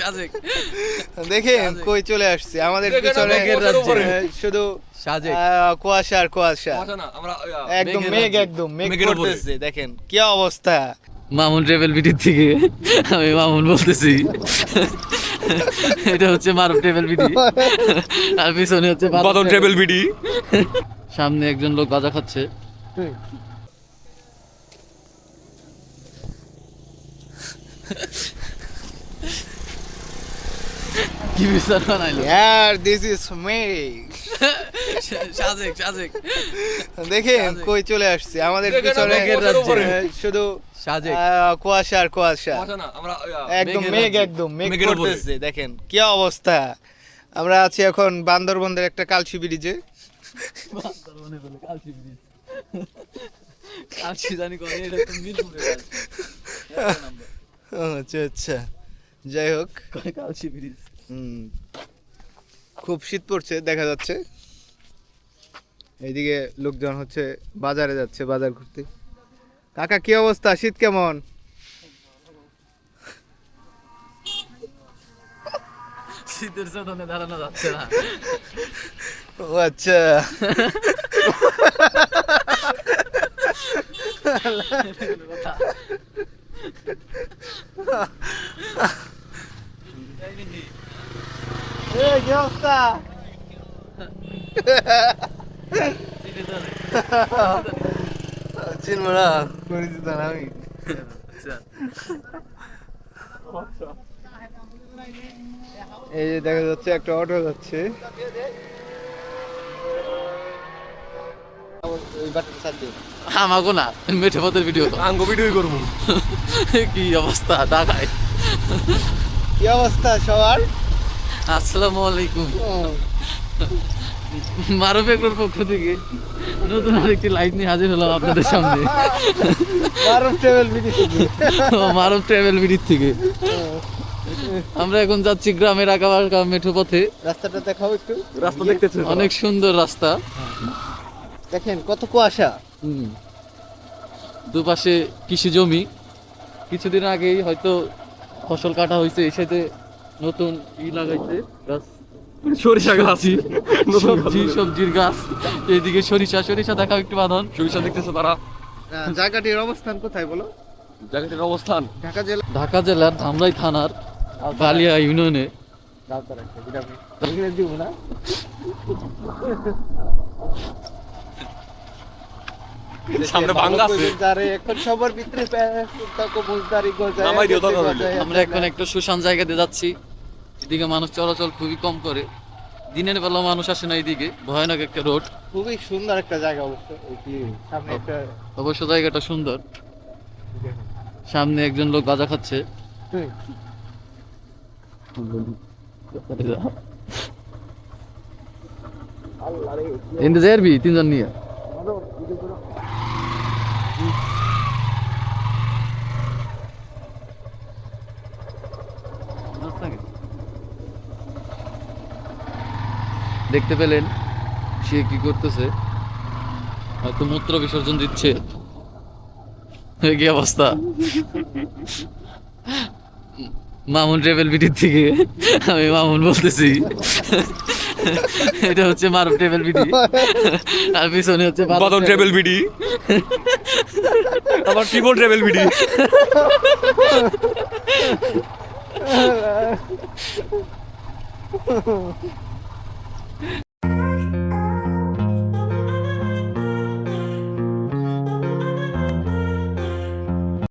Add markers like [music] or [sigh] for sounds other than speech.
সাজেক দেখেন কই চলে আসছে। আমাদের পিছনে শুধু কুয়াশা আর কুয়াশা। একদম মেঘ একদম মেঘ পড়তেছে দেখেন কি অবস্থা। মামুন ট্রেভেল বিটির থেকে আমি মামুন বলতেছি। এটা হচ্ছে মারুফ ট্রেভেল বিটি আর পিছনে হচ্ছে বাদন বাদন ট্রেভেল বিডি সামনে একজন লোক গাঁজা খাচ্ছে। কি বিচার বানাইলো ইয়ার this is me Sajek Sajek. দেখেন কই চলে আসছে? আমাদের পিছনে। আহ, শুধু সাজেক। কুয়াশা। আর কুয়াশা একদম মেঘ একদম মেঘ। পড়তেছে দেখেন কি অবস্থা। আমরা আছি এখন বান্দরবনের একটা কালসি ব্রিজে। বান্দরবনে বলে কালচি ব্রিজ। কালচি জানি করে এটা তো মিরপুরে আচ্ছা আচ্ছা। যাই হোক। কালচি ব্রিজ। খুব শীত পড়ছে দেখা যাচ্ছে। এইদিকে লোকজন হচ্ছে বাজারে যাচ্ছে বাজার ঘুরতে। কাকা কি অবস্থা? শীত কেমন? শীতের চোদনে দাঁড়ানো যাচ্ছে না। ও আচ্ছা [laughs] [laughs] এই কি অবস্থা চিনবো না পরিচিত না আমি আচ্ছা এই যে দেখা যাচ্ছে একটা অটো যাচ্ছে। আমাগো না মেঠে পথের ভিডিও আঙ্গ ভিডিও করব। কি অবস্থা ঢাকায়? কি অবস্থা সবার? আসসালামু আলাইকুম। মারুফ পক্ষ থেকে নতুন আরেকটি লাইভ নিয়ে হাজির হলাম আপনাদের সামনে। বারো ট্রাভেল বিডি ও, মারুফ ট্রাভেল বিডির থেকে। আমরা এখন যাচ্ছি গ্রামের আঁকা মেঠো পথে। রাস্তাটা দেখাও একটু। রাস্তা দেখতেছে অনেক সুন্দর রাস্তা। দেখেন কত কুয়াশা। দুপাশে কৃষি জমি। কিছুদিন আগেই হয়তো ফসল কাটা হয়েছে এই সাথে নতুন ই লাগাইছে গাছ। সরিষা গাছ। সবজি সবজির গাছ। এইদিকে সরিষা সরিষা দেখাও একটু বাঁধন। সরিষা দেখতেছে তারা? জায়গাটির অবস্থান কোথায় বলো? জায়গাটির অবস্থান? ঢাকা জেলা ঢাকা জেলার ধামরাই থানার বালিয়া ইউনিয়নে। সামনে ভাঙ্গা আছে। এখন সবার ভিতরে। আমরা এখন একটা শুশান জায়গাতে যাচ্ছি। এদিকে মানুষ চলাচল খুবই কম করে। দিনের বেলা মানুষ আসে না এইদিকে ভয়ানক একটা রোড। খুবই সুন্দর একটা জায়গা অবশ্য। সামনে একটা অবশ্য জায়গাটা সুন্দর। সামনে একজন লোক গাঁজা খাচ্ছে। তিনজন নিয়ে। দেখতে পেলেন সে কি করতেছে। হয়তো মূত্র বিসর্জন দিচ্ছে। এ কি অবস্থা? মামুন ট্রেভেল বিটির থেকে আমি মামুন বলতেছি। এটা হচ্ছে মারুফ ট্রেভেল বিটি। আর পিছনে হচ্ছে বাদন ট্রেভেল বিডি আবার টিবল ট্রেভেল বিডি ট্রাভেল [laughs]